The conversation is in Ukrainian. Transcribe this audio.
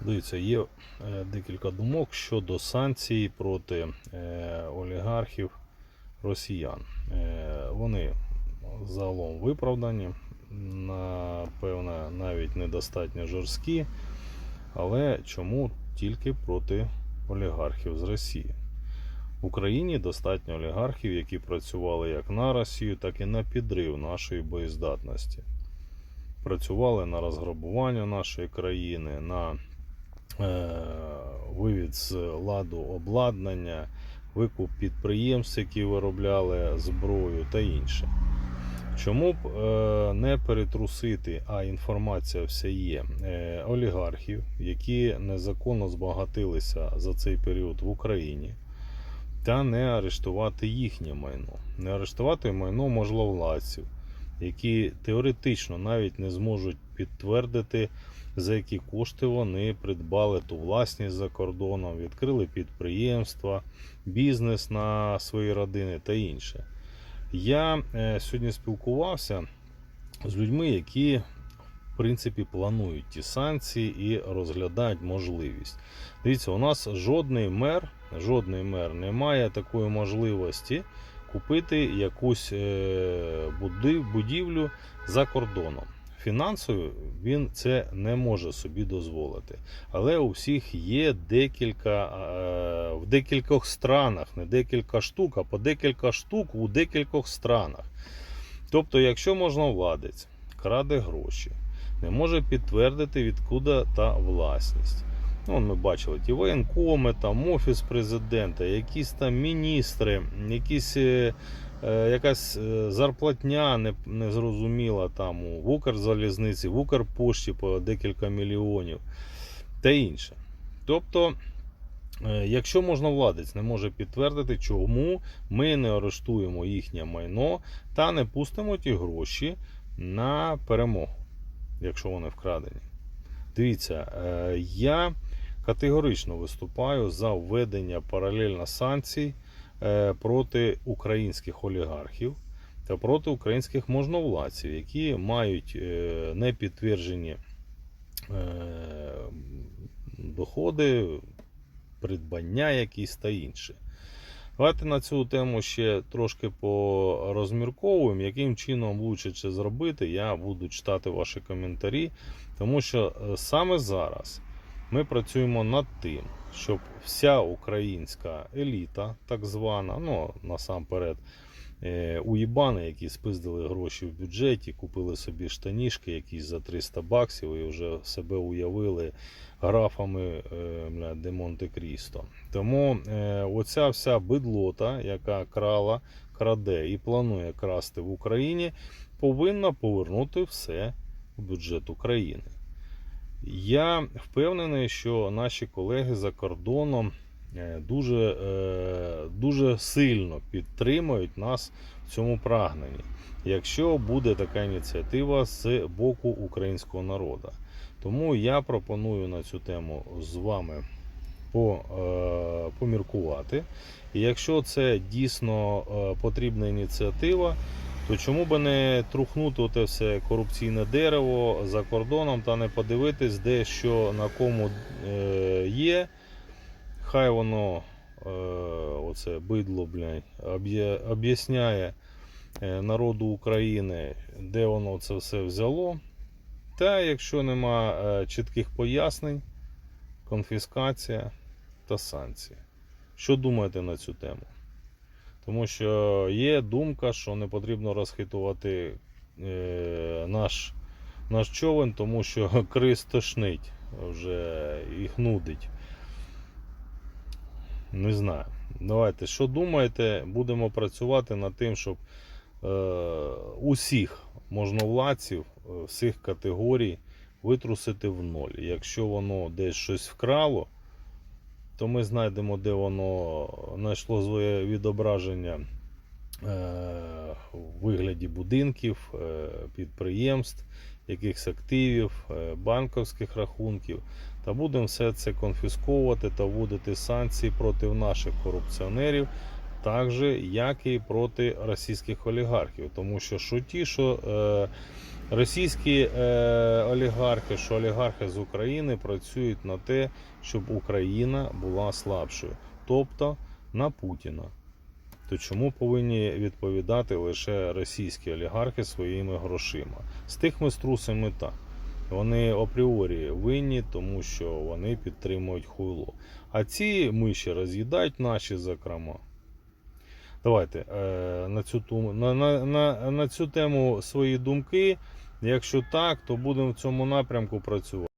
Дивіться, є е, декілька думок щодо санкцій проти е, олігархів росіян. Е, Вони загалом виправдані, напевно, навіть недостатньо жорсткі. Але чому тільки проти олігархів з Росії? В Україні достатньо олігархів, які працювали як на Росію, так і на підрив нашої боєздатності. Працювали на розграбування нашої країни, на вивід з ладу обладнання, викуп підприємств, які виробляли зброю та інше. Чому б е, не перетрусити, а інформація вся є е, олігархів, які незаконно збагатилися за цей період в Україні, та не арештувати їхнє майно, не арештувати майно можловладців, які теоретично навіть не зможуть підтвердити, за які кошти вони придбали ту власність за кордоном, відкрили підприємства, бізнес на свої родини та інше. Я е, сьогодні спілкувався з людьми, які в принципі планують ті санкції і розглядають можливість. Дивіться, у нас жодний мер, жодний мер не має такої можливості купити якусь е, будівлю за кордоном. Фінансово він це не може собі дозволити. Але у всіх є декілька е, в декількох странах, не декілька штук, а по декілька штук у декількох странах. Тобто, якщо можновладець краде гроші, не може підтвердити, відкуди та власність. Ну, ми бачили ті воєнкоми, там офіс президента, якісь там міністри, якісь, е, е, якась е, зарплатня не, незрозуміла там в Укрзалізниці, в Укрпошті по декілька мільйонів та інше. Тобто, е, якщо можновладець не може підтвердити, чому ми не арештуємо їхнє майно та не пустимо ті гроші на перемогу, якщо вони вкрадені. Дивіться, е, я категорично виступаю за введення паралельно санкцій е, проти українських олігархів та проти українських можновладців, які мають е, непідтверджені е, доходи, придбання якісь та інше. Давайте на цю тему ще трошки порозмірковуємо, яким чином лучше це зробити. Я буду читати ваші коментарі, тому що саме зараз ми працюємо над тим, щоб вся українська еліта, так звана, ну насамперед, е, уїбани, які спиздили гроші в бюджеті, купили собі штанішки якісь за 300 баксів і вже себе уявили графами е, бля, де Монте-Крісто. Тому е, оця вся бидлота, яка крала, краде і планує красти в Україні, повинна повернути все в бюджет України. Я впевнений, що наші колеги за кордоном е, дуже, е, дуже сильно підтримують нас в цьому прагненні, якщо буде така ініціатива з боку українського народу. Тому я пропоную на цю тему з вами е, поміркувати. І якщо це дійсно потрібна ініціатива, то чому би не трухнути те все корупційне дерево за кордоном та не подивитись, де що на кому е, є. Хай воно е, оце бидло блядь, об'ясняє е, народу України, де воно це все взяло. Та якщо нема чітких пояснень, конфіскація та санкції. Що думаєте на цю тему? Тому що є думка, що не потрібно розхитувати е, наш, наш човен, тому що криз тошнить, вже їх нудить. Не знаю. Давайте, що думаєте, будемо працювати над тим, щоб е, усіх можновладців е, всіх категорій витрусити в ноль. Якщо воно десь щось вкрало, то ми знайдемо, де воно знайшло своє відображення в вигляді будинків, е, підприємств, якихось активів, е, банківських рахунків. Та будемо все це конфісковувати та вводити санкції проти наших корупціонерів, так же, як і проти російських олігархів. Тому що що ті, що е, російські е, олігархи, що олігархи з України працюють на те, щоб Україна була слабшою, тобто на Путіна. То чому повинні відповідати лише російські олігархи своїми грошима? З тих струсами так. Вони апріорі винні, тому що вони підтримують хуйло. А ці миші роз'їдають наші, зокрема. Давайте е, на, цю, на, на, на цю тему свої думки. Якщо так, то будемо в цьому напрямку працювати.